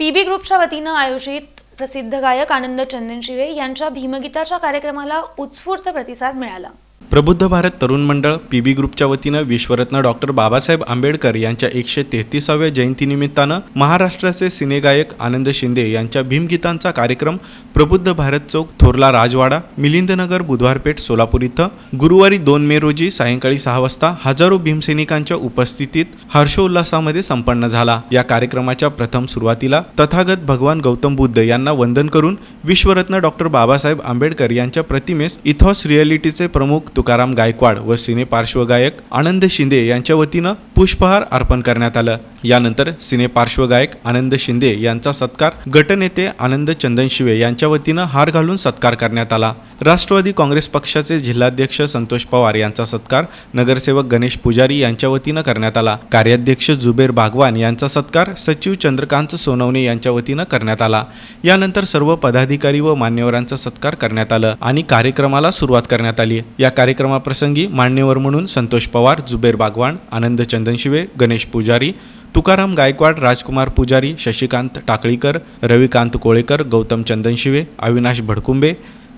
PB ग्रुपच्या वतीनं आयोजित प्रसिद्ध गायक आनंद चंदनशिवे यांच्या भीमगीताच्या कार्यक्रमाला उत्स्फूर्त प्रतिसाद मिळाला. प्रबुद्ध भारत तरुण मंडळ पी बी ग्रुपच्या वतीनं विश्वरत्न डॉक्टर बाबासाहेब आंबेडकर यांच्या एकशे तेहतीसाव्या जयंतीनिमित्तानं महाराष्ट्राचे सिनेगायक आनंद शिंदे यांच्या भीमगीतांचा कार्यक्रम प्रबुद्ध भारत चौक थोरला राजवाडा मिलिंदनगर बुधवारपेठ सोलापूर इथं गुरुवारी दोन मे रोजी सायंकाळी सहा वाजता हजारो भीमसैनिकांच्या उपस्थितीत हर्षोल्लासामध्ये संपन्न झाला. या कार्यक्रमाच्या प्रथम सुरुवातीला तथागत भगवान गौतम बुद्ध यांना वंदन करून विश्वरत्न डॉक्टर बाबासाहेब आंबेडकर यांच्या प्रतिमेस इथॉस रिअलिटीचे प्रमुख तुकाराम गायकवाड व सिने पार्श्वगायक आनंद शिंदे यांच्या वतीनं पुष्पहार अर्पण करण्यात आलं. यानंतर सिने पार्श्वगायक आनंद शिंदे यांचा सत्कार गटनेते आनंद चंदनशिवे यांच्या वतीनं हार घालून सत्कार करण्यात आला. राष्ट्रवादी काँग्रेस पक्षाचे जिल्हाध्यक्ष संतोष पवार यांचा सत्कार नगरसेवक गणेश पुजारी यांच्या वतीनं करण्यात आला. कार्याध्यक्ष जुबेर बागवान यांचा सत्कार सचिव चंद्रकांत सोनवणे यांच्या वतीनं करण्यात आला. यानंतर सर्व पदाधिकारी व मान्यवरांचा सत्कार करण्यात आलं आणि कार्यक्रमाला सुरुवात करण्यात आली. या कार्यक्रमाप्रसंगी मान्यवर म्हणून संतोष पवार जुबेर बागवान आनंद शिवे गणेश पुजारी तुकाराम गायकवाड राजकुमार पुजारी शशिकांत टाकळीकर रविकांत कोळेकर गौतम चंदनशिवे अविनाश भडकुंबे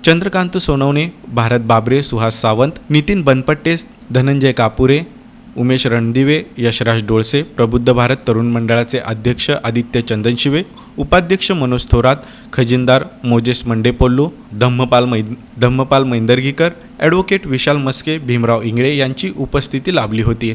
चंद्रकांत सोनवणे भारत बाबरे सुहास सावंत नितीन बनपट्टे धनंजय कापुरे उमेश रणदिवे यशराज डोळसे प्रबुद्ध भारत तरुण मंडळाचे अध्यक्ष आदित्य चंदनशिवे उपाध्यक्ष मनोज थोरात खजिनदार मोजेस मंडेपोल्लू धम्मपाल मै धम्मपाल मैंदर्गीकर ॲडव्होकेट विशाल मस्के भीमराव इंगळे यांची उपस्थिती लाभली होती.